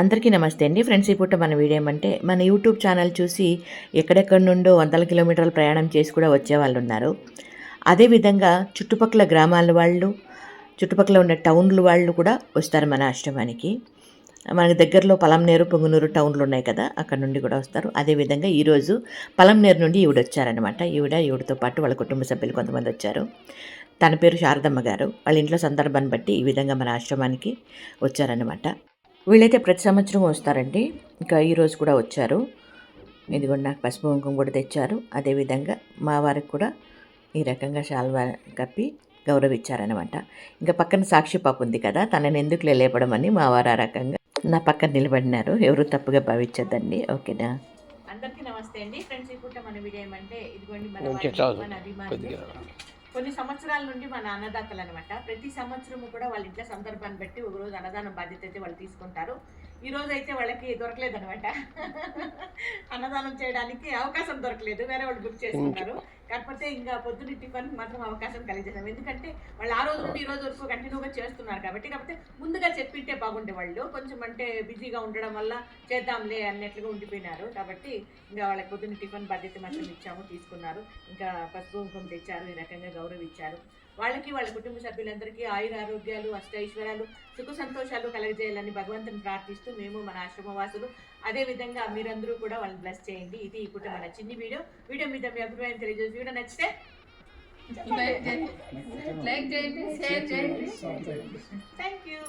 అందరికీ నమస్తే అండి. ఫ్రెండ్స్ ఇప్పుడు మన వీడియో ఏమంటే మన యూట్యూబ్ ఛానల్ చూసి ఎక్కడెక్కడి నుండో వందల కిలోమీటర్ల ప్రయాణం చేసి కూడా వచ్చే వాళ్ళు ఉన్నారు అదేవిధంగా చుట్టుపక్కల గ్రామాల వాళ్ళు చుట్టుపక్కల ఉన్న టౌన్ల వాళ్ళు కూడా వస్తారు మన ఆశ్రమానికి. మనకి దగ్గరలో పలంనేరు పొంగునూరు టౌన్లు ఉన్నాయి కదా అక్కడ నుండి కూడా వస్తారు. అదేవిధంగా ఈరోజు పలంనేరు నుండి ఈవిడ వచ్చారనమాట ఈవిడ ఈవిడతో పాటు వాళ్ళ కుటుంబ సభ్యులు కొంతమంది వచ్చారు. తన పేరు శారదమ్మ గారు. వాళ్ళ ఇంట్లో సందర్భాన్ని బట్టి ఈ విధంగా మన ఆశ్రమానికి వచ్చారనమాట వీళ్ళైతే ప్రతి సంవత్సరం వస్తారండి. ఇంకా ఈరోజు కూడా వచ్చారు. ఇదిగోండి నాకు పసుపు కుంకుమ కూడా తెచ్చారు. అదేవిధంగా మా వారికి కూడా ఈ రకంగా శాల్వా కప్పి గౌరవించారనమాట ఇంకా పక్కన సాక్షి పాప ఉంది కదా తనని ఎందుకు లేపడం అని మా వారు ఆ రకంగా నా పక్కన నిలబడినారు. ఎవరు తప్పుగా భావించద్దండి. ఓకేనా? అందరికీ నమస్తే అండి. ఫ్రెండ్స్ ఈ పూట మన వీడియో ఏమంటే ఇదిగోండి మన అభిమానులు. కొన్ని సంవత్సరాల నుండి మన అన్నదాతలు అనమాట ప్రతి సంవత్సరము కూడా వాళ్ళ ఇంట్లో సందర్భాన్ని బట్టి ఒక రోజు అన్నదానం బాధ్యత అయితే వాళ్ళు తీసుకుంటారు. ఈ రోజు అయితే వాళ్ళకి దొరకలేదు అనమాట అన్నదానం చేయడానికి అవకాశం దొరకలేదు. వేరే వాళ్ళు బుక్ చేసుకున్నారు కాకపోతే ఇంకా పొద్దున్న టిఫిన్ మాత్రం అవకాశం కలిగేసాం ఎందుకంటే వాళ్ళు ఆ రోజు నుండి ఈ రోజు వరకు కంటిన్యూగా చేస్తున్నారు కాబట్టి కాకపోతే ముందుగా చెప్పింటే బాగుండే వాళ్ళు. కొంచెం అంటే బిజీగా ఉండడం వల్ల చేద్దాంలే అన్నట్లుగా ఉండిపోయినారు. కాబట్టి ఇంకా వాళ్ళకి పొద్దున్న టిఫిన్ బాధ్యత మాత్రం ఇచ్చాము తీసుకున్నారు. ఇంకా పసుపు కుంకుమ తెచ్చారు ఈ రకంగా గౌరవించారు వాళ్ళకి వాళ్ళ కుటుంబ సభ్యులందరికీ ఆయుర ఆరోగ్యాలు అష్టైశ్వర్యాలు సుఖ సంతోషాలు కలగజేయాలని భగవంతుని ప్రార్థిస్తూ మేము మన ఆశ్రమవాసులు. అదే విధంగా మీరందరూ కూడా వాళ్ళని బ్లెస్ చేయండి. ఇది ఇప్పుడు మన చిన్ని వీడియో. వీడియో మీద మీ అభిప్రాయం తెలియజేసి వీడియో నచ్చితే లైక్ చేయండి షేర్ చేయండి. Thank you